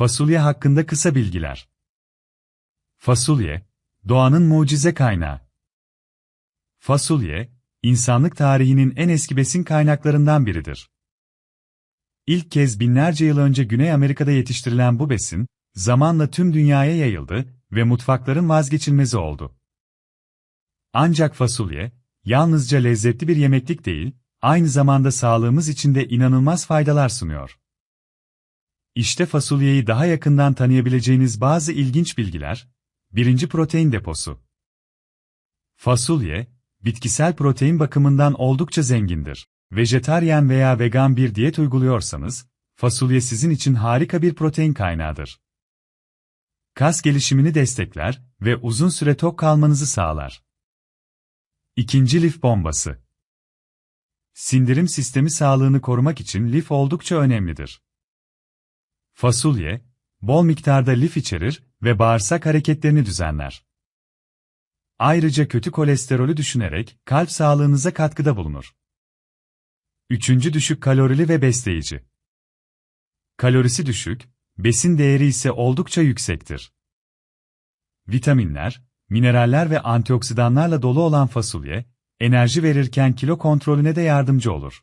Fasulye hakkında kısa bilgiler. Fasulye, doğanın mucize kaynağı. Fasulye, insanlık tarihinin en eski besin kaynaklarından biridir. İlk kez binlerce yıl önce Güney Amerika'da yetiştirilen bu besin, zamanla tüm dünyaya yayıldı ve mutfakların vazgeçilmezi oldu. Ancak fasulye, yalnızca lezzetli bir yemeklik değil, aynı zamanda sağlığımız için de inanılmaz faydalar sunuyor. İşte fasulyeyi daha yakından tanıyabileceğiniz bazı ilginç bilgiler. Birinci protein deposu. Fasulye, bitkisel protein bakımından oldukça zengindir. Vejetaryen veya vegan bir diyet uyguluyorsanız, fasulye sizin için harika bir protein kaynağıdır. Kas gelişimini destekler ve uzun süre tok kalmanızı sağlar. İkinci lif bombası. Sindirim sistemi sağlığını korumak için lif oldukça önemlidir. Fasulye, bol miktarda lif içerir ve bağırsak hareketlerini düzenler. Ayrıca kötü kolesterolü düşünerek kalp sağlığınıza katkıda bulunur. Üçüncü düşük kalorili ve besleyici. Kalorisi düşük, besin değeri ise oldukça yüksektir. Vitaminler, mineraller ve antioksidanlarla dolu olan fasulye, enerji verirken kilo kontrolüne de yardımcı olur.